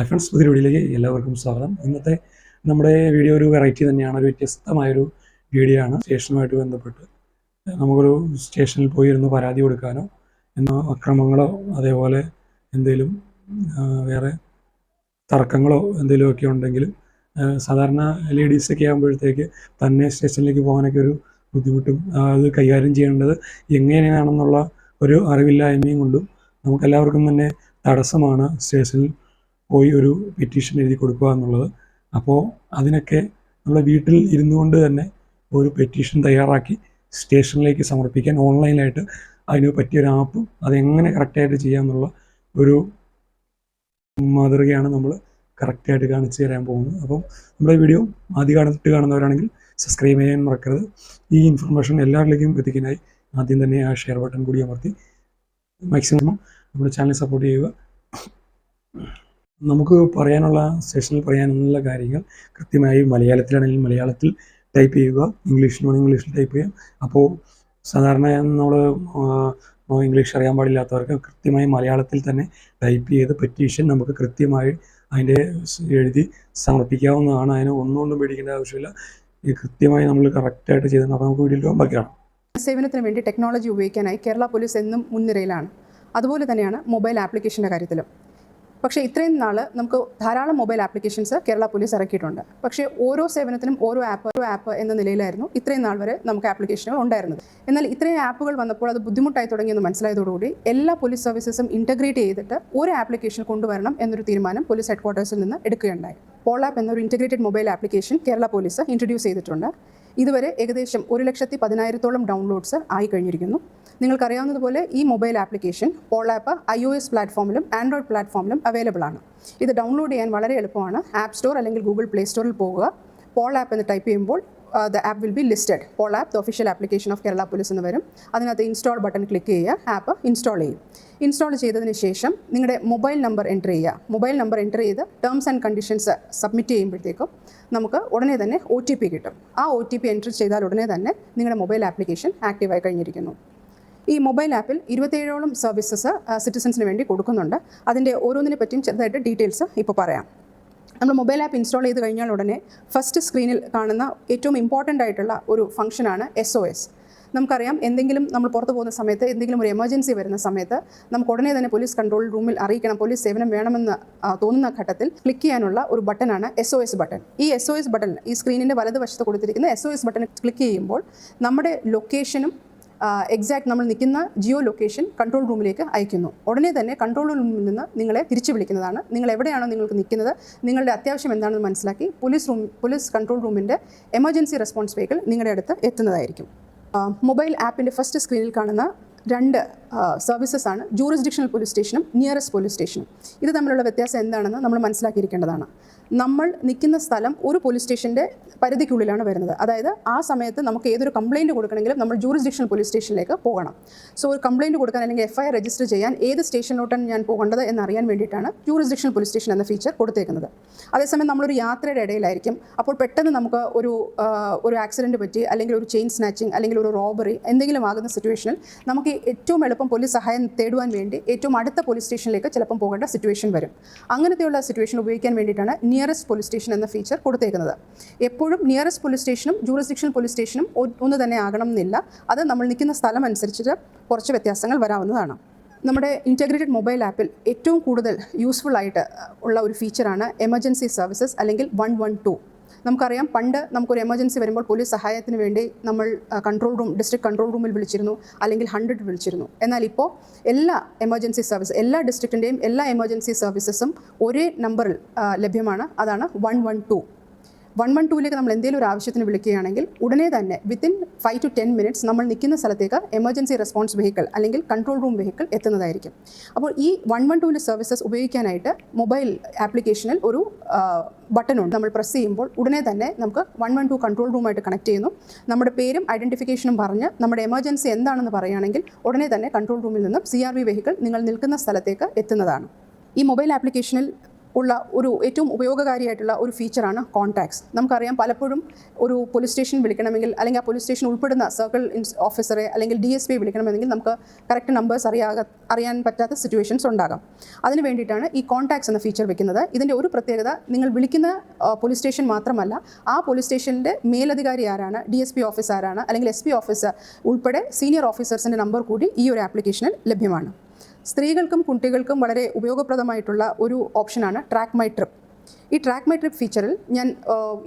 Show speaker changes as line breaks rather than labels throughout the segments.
Hi friends പുതിയ വീഡിയോയിലേക്ക് എല്ലാവർക്കും സ്വാഗതം. ഇന്നത്തെ നമ്മുടെ വീഡിയോ ഒരു വെറൈറ്റി തന്നെയാണ് ഒരു വ്യത്യസ്തമായൊരു വീഡിയോ ആണ്. സ്റ്റേഷനുമായിട്ട് ബന്ധപ്പെട്ട് നമുക്കൊരു സ്റ്റേഷനിൽ പോയി ഇരുന്ന് പരാതി കൊടുക്കാനോ എന്നോ അക്രമങ്ങളോ അതേപോലെ എന്തെങ്കിലും വേറെ തർക്കങ്ങളോ എന്തെങ്കിലുമൊക്കെ ഉണ്ടെങ്കിൽ ആ, സാധാരണ ലേഡീസൊക്കെ ആകുമ്പോഴത്തേക്ക് തന്നെ സ്റ്റേഷനിലേക്ക് പോകാനൊക്കെ ഒരു ബുദ്ധിമുട്ടും അത് കൈകാര്യം ചെയ്യേണ്ടത് എങ്ങനെയാണെന്നുള്ള ഒരു അറിവില്ലായ്മയും കൊണ്ടും നമുക്കെല്ലാവർക്കും തന്നെ തടസ്സമാണ് സ്റ്റേഷനിൽ പോയി ഒരു പെറ്റീഷൻ എഴുതി കൊടുക്കുക എന്നുള്ളത്. അപ്പോൾ അതിനൊക്കെ നമ്മുടെ വീട്ടിൽ ഇരുന്നു കൊണ്ട് തന്നെ ഒരു പെറ്റീഷൻ തയ്യാറാക്കി സ്റ്റേഷനിലേക്ക് സമർപ്പിക്കാൻ ഓൺലൈനായിട്ട് അതിന് പറ്റിയൊരു ആപ്പ് അതെങ്ങനെ കറക്റ്റായിട്ട് ചെയ്യാമെന്നുള്ള ഒരു മാതൃകയാണ് നമ്മൾ കറക്റ്റായിട്ട് കാണിച്ചു തരാൻ പോകുന്നത്. അപ്പം നമ്മുടെ വീഡിയോ ആദ്യം കാണിട്ട് കാണുന്നവരാണെങ്കിൽ സബ്സ്ക്രൈബ് ചെയ്യാൻ മറക്കരുത്. ഈ ഇൻഫർമേഷൻ എല്ലാവരിലേക്കും എത്തിക്കാനായി ആദ്യം തന്നെ ആ ഷെയർ ബട്ടൺ കൂടി അമർത്തി മാക്സിമം നമ്മുടെ ചാനൽ സപ്പോർട്ട് ചെയ്യുക. നമുക്ക് പറയാനുള്ള സെഷനിൽ പറയാനുള്ള കാര്യങ്ങൾ കൃത്യമായി മലയാളത്തിലാണെങ്കിൽ മലയാളത്തിൽ ടൈപ്പ് ചെയ്യുക. ഇംഗ്ലീഷിലാണെങ്കിൽ ഇംഗ്ലീഷിൽ ടൈപ്പ് ചെയ്യുക. അപ്പോൾ സാധാരണ നമ്മൾ ഇംഗ്ലീഷ് അറിയാൻ പാടില്ലാത്തവർക്ക് കൃത്യമായി മലയാളത്തിൽ തന്നെ ടൈപ്പ് ചെയ്ത് പെറ്റീഷൻ നമുക്ക് കൃത്യമായി അതിന്റെ എഴുതി സമർപ്പിക്കാവുന്നതാണ്. അതിന് ഒന്നുകൊണ്ടും പേടിക്കേണ്ട ആവശ്യമില്ല. ഇത് കൃത്യമായി നമ്മൾ കറക്റ്റായിട്ട് ചെയ്ത് പറഞ്ഞാൽ നമുക്ക് വീഡിയോയിൽ ബാക്കിയാണ്
സേവനത്തിന് വേണ്ടി ടെക്നോളജി ഉപയോഗിക്കാനായി കേരള പോലീസ് എന്നും മുൻനിരയിലാണ്. അതുപോലെ തന്നെയാണ് മൊബൈൽ ആപ്ലിക്കേഷന്റെ കാര്യത്തിലും. പക്ഷേ ഇത്രയും നാൾ നമുക്ക് ധാരാളം മൊബൈൽ ആപ്ലിക്കേഷൻസ് കേരള പോലീസ് ഇറക്കിയിട്ടുണ്ട്. പക്ഷേ ഓരോ സേവനത്തിനും ഓരോ ആപ്പ് ഓരോ ആപ്പ് എന്ന നിലയിലായിരുന്നു ഇത്രയും നാൾ വരെ നമുക്ക് ആപ്ലിക്കേഷനുകൾ ഉണ്ടായിരുന്നത്. എന്നാൽ ഇത്രയും ആപ്പുകൾ വന്നപ്പോൾ അത് ബുദ്ധിമുട്ടായി തുടങ്ങിയെന്ന് മനസ്സിലായതോടുകൂടി എല്ലാ പോലീസ് സർവീസസും ഇന്റഗ്രേറ്റ് ചെയ്തിട്ട് ഒരു ആപ്ലിക്കേഷൻ കൊണ്ടുവരണം എന്നൊരു തീരുമാനം പോലീസ് ഹെഡ്ക്വാർട്ടേഴ്സിൽ നിന്ന് എടുക്കുകയുണ്ടായി. പോൾ ആപ്പ് എന്നൊരു integrated mobile application Kerala police introduce ചെയ്തിട്ടുണ്ട്. ഇതുവരെ ഏകദേശം ഒരു ലക്ഷത്തി പതിനായിരത്തോളം ഡൗൺലോഡ്സ് ആയി കഴിഞ്ഞിരിക്കുന്നു. നിങ്ങൾക്കറിയാവുന്നതുപോലെ ഈ mobile application Pol app I O S പ്ലാറ്റ്ഫോമിലും Android പ്ലാറ്റ്ഫോമിലും അവൈലബിൾ ആണ്. ഇത് ഡൗൺലോഡ് ചെയ്യാൻ വളരെ എളുപ്പമാണ്. ആപ്പ് സ്റ്റോർ അല്ലെങ്കിൽ ഗൂഗിൾ പ്ലേ സ്റ്റോറിൽ പോകുക. പോൾ ആപ്പ് എന്ന് ടൈപ്പ് ചെയ്യുമ്പോൾ the app will be listed Pol app the official application of Kerala police എന്ന് വരും. അതിനകത്ത് ഇൻസ്റ്റാൾ ബട്ടൺ ക്ലിക്ക് ചെയ്യുക ആപ്പ് ഇൻസ്റ്റാൾ ചെയ്യും. ഇൻസ്റ്റാൾ ചെയ്തതിന് ശേഷം നിങ്ങളുടെ മൊബൈൽ നമ്പർ എന്റർ ചെയ്യുക. മൊബൈൽ നമ്പർ എന്റർ ചെയ്ത് ടേംസ് ആൻഡ് കണ്ടീഷൻസ് സബ്മിറ്റ് ചെയ്യുമ്പോഴത്തേക്കും നമുക്ക് ഉടനെ തന്നെ ഒ ടി പി കിട്ടും. ആ ഒ ടി പി എന്റർ ചെയ്താൽ ഉടനെ തന്നെ നിങ്ങളുടെ മൊബൈൽ ആപ്ലിക്കേഷൻ ആക്റ്റീവായി കഴിഞ്ഞിരിക്കുന്നു. ഈ മൊബൈൽ ആപ്പിൽ ഇരുപത്തേഴോളം സർവീസസ് സിറ്റിസൻസിന് വേണ്ടി കൊടുക്കുന്നുണ്ട്. അതിന്റെ ഓരോന്നിനെ പറ്റിയും ചെറുതായിട്ട് ഡീറ്റെയിൽസ് ഇപ്പോൾ പറയാം. നമ്മൾ മൊബൈൽ ആപ്പ് ഇൻസ്റ്റാൾ ചെയ്ത് കഴിഞ്ഞാൽ ഉടനെ ഫസ്റ്റ് സ്ക്രീനിൽ കാണുന്ന ഏറ്റവും ഇമ്പോർട്ടന്റ് ആയിട്ടുള്ള ഒരു ഫംഗ്ഷനാണ് എസ് ഒ എസ് നമുക്കറിയാം എന്തെങ്കിലും നമ്മൾ പുറത്തു പോകുന്ന സമയത്ത് എന്തെങ്കിലും ഒരു എമർജൻസി വരുന്ന സമയത്ത് നമുക്ക് ഉടനെ തന്നെ പോലീസ് കൺട്രോൾ റൂമിൽ അറിയിക്കണം പോലീസ് സേവനം വേണമെന്ന് തോന്നുന്ന ഘട്ടത്തിൽ ക്ലിക്ക് ചെയ്യാനുള്ള ഒരു ബട്ടണാണ് എസ് ഒ എസ് ബട്ടൺ ഈ എസ് ഒ എസ് ബട്ടൺ ഈ സ്ക്രീനിന്റെ വലതുവശത്ത് കൊടുത്തിരിക്കുന്ന S O S button click ചെയ്യുമ്പോൾ നമ്മുടെ ലൊക്കേഷനും എക്സാക്ട് നമ്മൾ നിൽക്കുന്ന ജിയോ ലൊക്കേഷൻ കൺട്രോൾ റൂമിലേക്ക് അയക്കുന്നു. ഉടനെ തന്നെ കൺട്രോൾ റൂമിൽ നിന്ന് നിങ്ങളെ തിരിച്ചു വിളിക്കുന്നതാണ്. നിങ്ങൾ എവിടെയാണോ നിങ്ങൾക്ക് നിൽക്കുന്നത് നിങ്ങളുടെ അത്യാവശ്യം എന്താണെന്ന് മനസ്സിലാക്കി പോലീസ് റൂം പോലീസ് കൺട്രോൾ റൂമിന്റെ എമർജൻസി റെസ്പോൺസ് വെഹിക്കിൾ നിങ്ങളുടെ അടുത്ത് എത്തുന്നതായിരിക്കും. മൊബൈൽ ആപ്പിന്റെ ഫസ്റ്റ് സ്ക്രീനിൽ കാണുന്ന രണ്ട് സർവീസസ് ആണ്. ജൂറിസ്ഡിക്ഷണൽ പോലീസ് സ്റ്റേഷനും നിയറസ്റ്റ് പോലീസ് സ്റ്റേഷനും ഇത് തമ്മിലുള്ള വ്യത്യാസം എന്താണെന്ന് നമ്മൾ മനസ്സിലാക്കിയിരിക്കേണ്ടതാണ്. നമ്മൾ നിൽക്കുന്ന സ്ഥലം ഒരു പോലീസ് സ്റ്റേഷന്റെ പരിധിക്കുള്ളിലാണ് വരുന്നത്. അതായത് ആ സമയത്ത് നമുക്ക് ഏതൊരു കംപ്ലയിന്റ് കൊടുക്കണമെങ്കിലും നമ്മൾ ജൂറിസ്ഡിക്ഷണൽ പോലീസ് സ്റ്റേഷനിലേക്ക് പോകണം. സോ ഒരു കംപ്ലയിന്റ് കൊടുക്കാൻ അല്ലെങ്കിൽ എഫ് ഐ ആർ രജിസ്റ്റർ ചെയ്യാൻ ഏത് സ്റ്റേഷനിലോട്ടാണ് ഞാൻ പോകേണ്ടത് എന്നറിയാൻ വേണ്ടിയിട്ടാണ് ജൂറിസ്ഡിക്ഷണൽ പോലീസ് സ്റ്റേഷൻ എന്ന ഫീച്ചർ കൊടുത്തേക്കുന്നത്. അതേസമയം നമ്മളൊരു യാത്രയുടെ ഇടയിലായിരിക്കും. അപ്പോൾ പെട്ടെന്ന് നമുക്ക് ഒരു ഒരു ആക്സിഡന്റ് പറ്റി അല്ലെങ്കിൽ ഒരു ചെയിൻ സ്നാച്ചിങ് അല്ലെങ്കിൽ ഒരു റോബറി എന്തെങ്കിലും ആകുന്ന സിറ്റുവേഷനിൽ നമുക്ക് ഏറ്റവും പോലീസ് സഹായം തേടുവാൻ വേണ്ടി ഏറ്റവും അടുത്ത പോലീസ് സ്റ്റേഷനിലേക്ക് ചിലപ്പം പോകേണ്ട സിറ്റുവേഷൻ വരും. അങ്ങനത്തെയുള്ള സിറ്റുവേഷൻ ഉപയോഗിക്കാൻ വേണ്ടിയിട്ടാണ് നിയറസ്റ്റ് പോലീസ് സ്റ്റേഷൻ എന്ന ഫീച്ചർ കൊടുത്തേക്കുന്നത്. എപ്പോഴും നിയറസ്റ്റ് പോലീസ് സ്റ്റേഷനും ജൂറിസ്ഡിക്ഷൻ പോലീസ് സ്റ്റേഷനും ഒന്ന് തന്നെ ആകണം എന്നില്ല അത് നമ്മൾ നിൽക്കുന്ന സ്ഥലം അനുസരിച്ചിട്ട് കുറച്ച് വ്യത്യാസങ്ങൾ വരാവുന്നതാണ്. നമ്മുടെ ഇന്റഗ്രേറ്റഡ് മൊബൈൽ ആപ്പിൽ ഏറ്റവും കൂടുതൽ യൂസ്ഫുൾ ആയിട്ട് ഉള്ള ഒരു ഫീച്ചറാണ് എമർജൻസി സർവീസസ് അല്ലെങ്കിൽ വൺ വൺ ടു നമുക്കറിയാം പണ്ട് നമുക്കൊരു എമർജൻസി വരുമ്പോൾ പോലീസ് സഹായത്തിന് വേണ്ടി നമ്മൾ കൺട്രോൾ റൂം ഡിസ്ട്രിക്ട് കൺട്രോൾ റൂമിൽ വിളിച്ചിരുന്നു അല്ലെങ്കിൽ ഹൺഡ്രഡ് വിളിച്ചിരുന്നു. എന്നാൽ ഇപ്പോൾ എല്ലാ എമർജൻസി സർവീസ് എല്ലാ ഡിസ്ട്രിക്റ്റിന്റെയും എല്ലാ എമർജൻസി സർവീസസും ഒരേ നമ്പറിൽ ലഭ്യമാണ്. അതാണ് one one two one one ടൂവിലേക്ക് നമ്മൾ എന്തെങ്കിലും ഒരു ആവശ്യത്തിന് വിളിക്കുകയാണെങ്കിൽ ഉടനെ തന്നെ within five to ten minutes നമ്മൾ നിൽക്കുന്ന സ്ഥലത്തേക്ക് എമർജൻസി റെസ്പോൺസ് വെഹിക്കിൾ അല്ലെങ്കിൽ കൺട്രോൾ റൂം വെഹിക്കിൾ എത്തുന്നതായിരിക്കും. അപ്പോൾ ഈ വൺ വൺ ടൂവിന്റെ സർവീസസ് ഉപയോഗിക്കാനായിട്ട് മൊബൈൽ ആപ്ലിക്കേഷനിൽ ഒരു ബട്ടൺ ഉണ്ട്. നമ്മൾ പ്രസ് ചെയ്യുമ്പോൾ ഉടനെ തന്നെ നമുക്ക് വൺ വൺ ടു കൺട്രോൾ റൂമായിട്ട് കണക്ട് ചെയ്യുന്നു. നമ്മുടെ പേരും ഐഡന്റിഫിക്കേഷനും പറഞ്ഞ് നമ്മുടെ എമർജൻസി എന്താണെന്ന് പറയുകയാണെങ്കിൽ ഉടനെ തന്നെ കൺട്രോൾ റൂമിൽ നിന്നും സി ആർ വി വെഹിക്കിൾ നിങ്ങൾ നിൽക്കുന്ന സ്ഥലത്തേക്ക് എത്തുന്നതാണ്. ഈ മൊബൈൽ ആപ്ലിക്കേഷനിൽ ഉള്ള ഒരു ഏറ്റവും ഉപയോഗകാരിയായിട്ടുള്ള ഒരു ഫീച്ചറാണ് കോൺടാക്ട്സ് നമുക്കറിയാം പലപ്പോഴും ഒരു പോലീസ് സ്റ്റേഷൻ വിളിക്കണമെങ്കിൽ അല്ലെങ്കിൽ ആ പോലീസ് സ്റ്റേഷൻ ഉൾപ്പെടുന്ന സർക്കിൾ ഓഫീസറെ അല്ലെങ്കിൽ ഡി എസ് പി വിളിക്കണമെങ്കിൽ നമുക്ക് കറക്റ്റ് നമ്പേഴ്സ് അറിയാക അറിയാൻ പറ്റാത്ത സിറ്റുവേഷൻസ് ഉണ്ടാകാം. അതിന് വേണ്ടിയിട്ടാണ് ഈ കോൺടാക്ട്സ് എന്ന ഫീച്ചർ വെക്കുന്നത്. ഇതിന്റെ ഒരു പ്രത്യേകത നിങ്ങൾ വിളിക്കുന്ന പോലീസ് സ്റ്റേഷൻ മാത്രമല്ല ആ പോലീസ് സ്റ്റേഷന്റെ മേലധികാരി ആരാണ് ഡി എസ് പി ഓഫീസ് ആരാണ് അല്ലെങ്കിൽ എസ് പി ഓഫീസർ ഉൾപ്പെടെ സീനിയർ ഓഫീസേഴ്സിന്റെ നമ്പർ കൂടി ഈ ഒരു ആപ്ലിക്കേഷനിൽ ലഭ്യമാണ്. സ്ത്രീകൾക്കും കുട്ടികൾക്കും വളരെ ഉപയോഗപ്രദമായിട്ടുള്ള ഒരു ഓപ്ഷനാണ് ട്രാക്ക് മൈ ട്രിപ്പ് ഈ ട്രാക്ക് മൈ ട്രിപ്പ് ഫീച്ചറിൽ ഞാൻ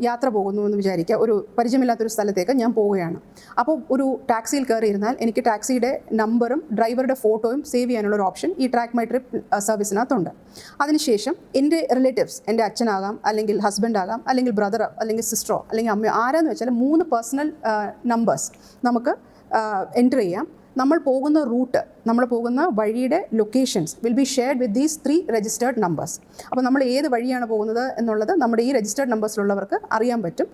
യാത്ര പോകുന്നു എന്ന് വിചാരിക്കുക. ഒരു പരിചയമില്ലാത്തൊരു സ്ഥലത്തേക്ക് ഞാൻ പോവുകയാണ്. അപ്പോൾ ഒരു ടാക്സിയിൽ കയറിയിരുന്നാൽ എനിക്ക് ടാക്സിയുടെ നമ്പറും ഡ്രൈവറുടെ ഫോട്ടോയും സേവ് ചെയ്യാനുള്ള ഒരു ഓപ്ഷൻ ഈ ട്രാക്ക് മൈ ട്രിപ്പ് സർവീസിനകത്തുണ്ട് അതിനുശേഷം എന്റെ റിലേറ്റീവ്സ് എന്റെ അച്ഛനാകാം അല്ലെങ്കിൽ ഹസ്ബൻഡ് ആകാം അല്ലെങ്കിൽ ബ്രദറോ അല്ലെങ്കിൽ സിസ്റ്ററോ അല്ലെങ്കിൽ അമ്മയോ ആരാന്ന് വെച്ചാൽ മൂന്ന് പേഴ്സണൽ നമ്പേഴ്സ് നമുക്ക് എന്റർ ചെയ്യാം. നമ്മൾ പോകുന്ന റൂട്ട് നമ്മൾ പോകുന്ന വഴിയുടെ locations will be shared with these three registered numbers അപ്പോൾ നമ്മൾ ഏത് വഴിയാണ് പോകുന്നത് എന്നുള്ളത് നമ്മുടെ ഈ രജിസ്റ്റേർഡ് നമ്പേഴ്സിലുള്ളവർക്ക് അറിയാൻ പറ്റും.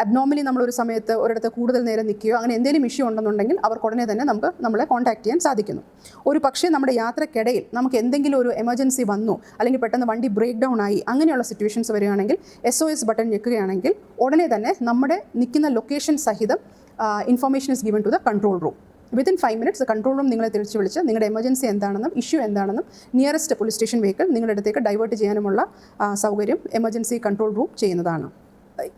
അബ്നോർമലി നമ്മളൊരു സമയത്ത് ഒരിടത്ത് കൂടുതൽ നേരം നിൽക്കുകയോ അങ്ങനെ എന്തെങ്കിലും ഇഷ്യൂ ഉണ്ടെന്നുണ്ടെങ്കിൽ അവർക്ക് ഉടനെ തന്നെ നമുക്ക് നമ്മളെ കോൺടാക്ട് ചെയ്യാൻ സാധിക്കുന്നു. ഒരു പക്ഷേ നമ്മുടെ യാത്രക്കിടയിൽ നമുക്ക് എന്തെങ്കിലും ഒരു എമർജൻസി വന്നു അല്ലെങ്കിൽ പെട്ടെന്ന് വണ്ടി ബ്രേക്ക് ഡൗൺ ആയി അങ്ങനെയുള്ള സിറ്റുവേഷൻസ് വരികയാണെങ്കിൽ എസ് ഒ എസ് ബട്ടൺ ഞെക്കുകയാണെങ്കിൽ ഉടനെ തന്നെ നമ്മുടെ നിൽക്കുന്ന ലൊക്കേഷൻ സഹിതം information is given to the control room within five minutes control room നിങ്ങളെ തിരിച്ചു വിളിച്ച് നിങ്ങളുടെ എമർജൻസി എന്താണെന്നും ഇഷ്യൂ എന്താണെന്നും നിയറസ്റ്റ് പോലീസ് സ്റ്റേഷൻ വെഹിക്കിൾ നിങ്ങളുടെ അടുത്തേക്ക് ഡൈവേർട്ട് ചെയ്യാനുമുള്ള സൗകര്യം എമർജൻസി കൺട്രോൾ റൂം ചെയ്യുന്നതാണ്.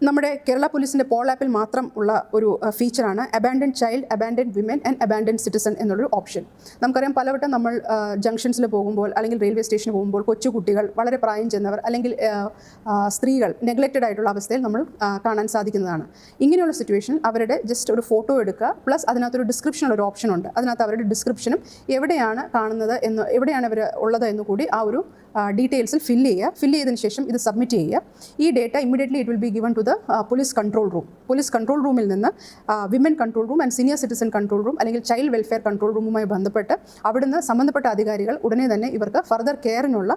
നമ്മുടെ കേരള പോലീസിന്റെ പോൾ ആപ്പിൽ മാത്രം ഉള്ള ഒരു ഫീച്ചറാണ് abandon child abandon women and abandon citizen എന്നുള്ളൊരു ഓപ്ഷൻ നമുക്കറിയാം പലവട്ടം നമ്മൾ ജംഗ്ഷൻസിൽ പോകുമ്പോൾ അല്ലെങ്കിൽ റെയിൽവേ സ്റ്റേഷനിൽ പോകുമ്പോൾ കൊച്ചുകുട്ടികൾ വളരെ പ്രായം ചെന്നവർ അല്ലെങ്കിൽ സ്ത്രീകൾ നെഗ്ലക്റ്റഡ് ആയിട്ടുള്ള അവസ്ഥയിൽ നമ്മൾ കാണാൻ സാധിക്കുന്നതാണ്. ഇങ്ങനെയുള്ള സിറ്റുവേഷൻ അവരുടെ ജസ്റ്റ് ഒരു ഫോട്ടോ എടുക്കുക പ്ലസ് അതിനകത്തൊരു ഡിസ്ക്രിപ്ഷൻ ഒരു ഓപ്ഷൻ ഉണ്ട്. അതിനകത്ത് അവരുടെ ഡിസ്ക്രിപ്ഷനും എവിടെയാണ് കാണുന്നത് എന്ന് എവിടെയാണ് അവർ ഉള്ളത് എന്ന് കൂടി ആ ഒരു ഡീറ്റെയിൽസിൽ ഫില്ല് ചെയ്യുക. ഫില്ല് ചെയ്തതിന് ശേഷം ഇത് സബ്മിറ്റ് ചെയ്യുക. ഈ data immediately it will be given to the police control room police control റൂമിൽ നിന്ന് women control room and senior citizen control room അല്ലെങ്കിൽ ചൈൽഡ് വെൽഫെയർ കൺട്രോൾ റൂമുമായി ബന്ധപ്പെട്ട് അവിടുന്ന് സംബന്ധപ്പെട്ട അധികാരികൾ ഉടനെ തന്നെ ഇവർക്ക് ഫർദർ കെയറിനുള്ള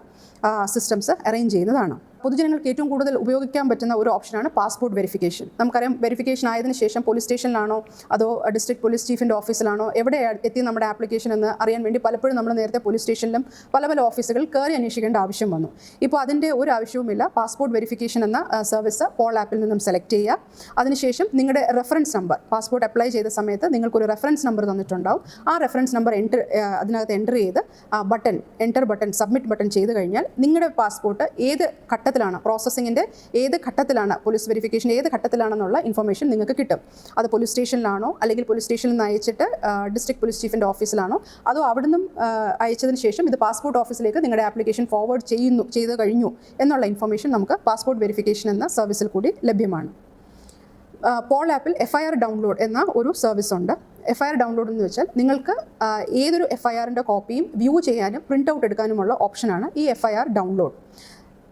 സിസ്റ്റംസ് അറേഞ്ച് ചെയ്യുന്നതാണ്. പൊതുജനങ്ങൾക്ക് ഏറ്റവും കൂടുതൽ ഉപയോഗിക്കാൻ പറ്റുന്ന ഒരു ഓപ്ഷനാണ് പാസ്പോർട്ട് വെരിഫിക്കേഷൻ. നമുക്കറിയാം വെരിഫിക്കേഷൻ ആയതിനു ശേഷം പോലീസ് സ്റ്റേഷനിലാണോ അതോ ഡിസ്ട്രിക്ട് പോലീസ് ചീഫിന്റെ ഓഫീസിലാണോ എവിടെ എത്തി നമ്മുടെ ആപ്ലിക്കേഷൻ എന്ന് അറിയാൻ വേണ്ടി പലപ്പോഴും നമ്മൾ നേരത്തെ പോലീസ് സ്റ്റേഷനിലും പല പല ഓഫീസുകൾ കയറി അന്വേഷിക്കേണ്ട ആവശ്യം വന്നു. ഇപ്പോൾ അതിന്റെ ഒരു ആവശ്യവുമില്ല പാസ്പോർട്ട് വെരിഫിക്കേഷൻ എന്ന സർവീസ് പോൾ ആപ്പിൽ നിന്നും സെലക്ട് ചെയ്യുക. അതിനുശേഷം നിങ്ങളുടെ റെഫറൻസ് നമ്പർ പാസ്പോർട്ട് അപ്ലൈ ചെയ്ത സമയത്ത് നിങ്ങൾക്കൊരു റെഫറൻസ് നമ്പർ തന്നിട്ടുണ്ടാവും. ആ റെഫറൻസ് നമ്പർ എന്റർ അതിനകത്ത് എന്റർ ചെയ്ത് button enter button submit button ചെയ്ത് കഴിഞ്ഞാൽ നിങ്ങളുടെ പാസ്പോർട്ട് ഏത് ഘട്ടത്തിലാണ് പ്രോസസ്സിങ്ങിന്റെ ഏത് ഘട്ടത്തിലാണ് പോലീസ് വെരിഫിക്കേഷൻ ഏത് ഘട്ടത്തിലാണെന്നുള്ള ഇൻഫർമേഷൻ നിങ്ങൾക്ക് കിട്ടും. അത് പോലീസ് സ്റ്റേഷനിലാണോ അല്ലെങ്കിൽ പോലീസ് സ്റ്റേഷനിൽ നിന്ന് അയച്ചിട്ട് ഡിസ്ട്രിക്ട് പോലീസ് ചീഫിന്റെ ഓഫീസിലാണോ അതോ അവിടുന്ന് അയച്ചതിന് ശേഷം ഇത് പാസ്പോർട്ട് ഓഫീസിലേക്ക് നിങ്ങളുടെ ആപ്ലിക്കേഷൻ ഫോർവേഡ് ചെയ്യുന്നു ചെയ്ത് കഴിഞ്ഞു എന്നുള്ള ഇൻഫർമേഷൻ നമുക്ക് പാസ്പോർട്ട് വെരിഫിക്കേഷൻ എന്ന സർവീസിൽ കൂടി ലഭ്യമാണ്. പോൾ ആപ്പിൽ എഫ് ഐ ആർ ഡൗൺലോഡ് എന്ന ഒരു സർവീസ് ഉണ്ട്. എഫ് ഐ ആർ ഡൗൺലോഡ് എന്ന് വെച്ചാൽ നിങ്ങൾക്ക് ഏതൊരു എഫ് ഐ ആറിന്റെ കോപ്പിയും വ്യൂ ചെയ്യാനും പ്രിന്റ് ഔട്ട് എടുക്കാനുമുള്ള ഓപ്ഷനാണ് ഈ F I R download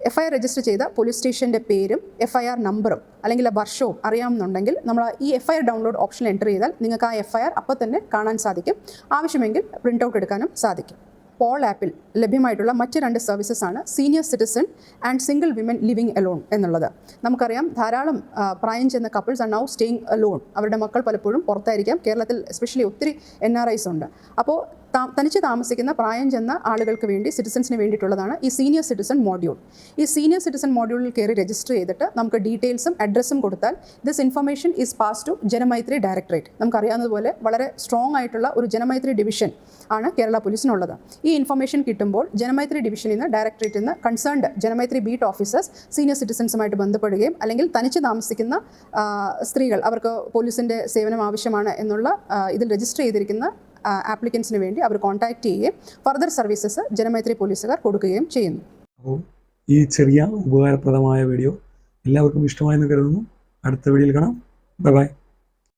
F I R register ചെയ്ത പോലീസ് സ്റ്റേഷന്റെ പേരും എഫ് ഐ ആർ നമ്പറും അല്ലെങ്കിൽ വർഷവും അറിയാമെന്നുണ്ടെങ്കിൽ നമ്മൾ ഈ F I R download option enter ചെയ്താൽ നിങ്ങൾക്ക് ആ എഫ് ഐ ആർ അപ്പോൾ തന്നെ കാണാൻ സാധിക്കും. ആവശ്യമെങ്കിൽ പ്രിന്റ് ഔട്ട് എടുക്കാനും സാധിക്കും. പോൾ ആപ്പിൽ ലഭ്യമായിട്ടുള്ള മറ്റ് രണ്ട് സർവീസസ് ആണ് senior citizen and single women living alone എന്നുള്ളത്. നമുക്കറിയാം ധാരാളം പ്രായം ചെന്ന couples are now staying alone അവരുടെ മക്കൾ പലപ്പോഴും പുറത്തായിരിക്കാം. കേരളത്തിൽ എസ്പെഷ്യലി ഒത്തിരി എൻ ആർ ഐസ് ഉണ്ട്. അപ്പോൾ തനിച്ച് താമസിക്കുന്ന പ്രായം ചെന്ന ആളുകൾക്ക് വേണ്ടി സിറ്റിസൺസിന് വേണ്ടിയിട്ടുള്ളതാണ് ഈ സീനിയർ സിറ്റിസൺ മോഡ്യൂൾ ഈ സീനിയർ സിറ്റിസൺ മോഡ്യൂളിൽ കയറി രജിസ്റ്റർ ചെയ്തിട്ട് നമുക്ക് ഡീറ്റെയിൽസും അഡ്രസ്സും കൊടുത്താൽ this information is pass to Janamaithri directorate നമുക്കറിയാവുന്നതുപോലെ വളരെ സ്ട്രോങ് ആയിട്ടുള്ള ഒരു ജനമൈത്രി ഡിവിഷൻ ആണ് കേരള പോലീസിനുള്ളത്. ഈ ഇൻഫർമേഷൻ കിട്ടുമ്പോൾ ജനമൈത്രി ഡിവിഷനിൽ നിന്ന് ഡയറക്ടറേറ്റിൽ നിന്ന് concerned Janamaithri beat officers senior സിറ്റിസൺസുമായിട്ട് ബന്ധപ്പെടുകയും അല്ലെങ്കിൽ തനിച്ച് താമസിക്കുന്ന സ്ത്രീകൾ അവർക്ക് പോലീസിന്റെ സേവനം ആവശ്യമാണ് എന്നുള്ള ഇതിൽ രജിസ്റ്റർ ചെയ്തിരിക്കുന്ന ആപ്ലിക്കൻസിന് വേണ്ടി അവർ കോൺടാക്ട് ചെയ്യുകയും ഫർദർ സർവീസസ് ജനമൈത്രി പോലീസുകാർ കൊടുക്കുകയും ചെയ്യുന്നു.
അപ്പോൾ ഈ ചെറിയ ഉപകാരപ്രദമായ വീഡിയോ എല്ലാവർക്കും ഇഷ്ടമായെന്ന് കരുതുന്നു. അടുത്ത വീഡിയോയിൽ കാണാം. Bye bye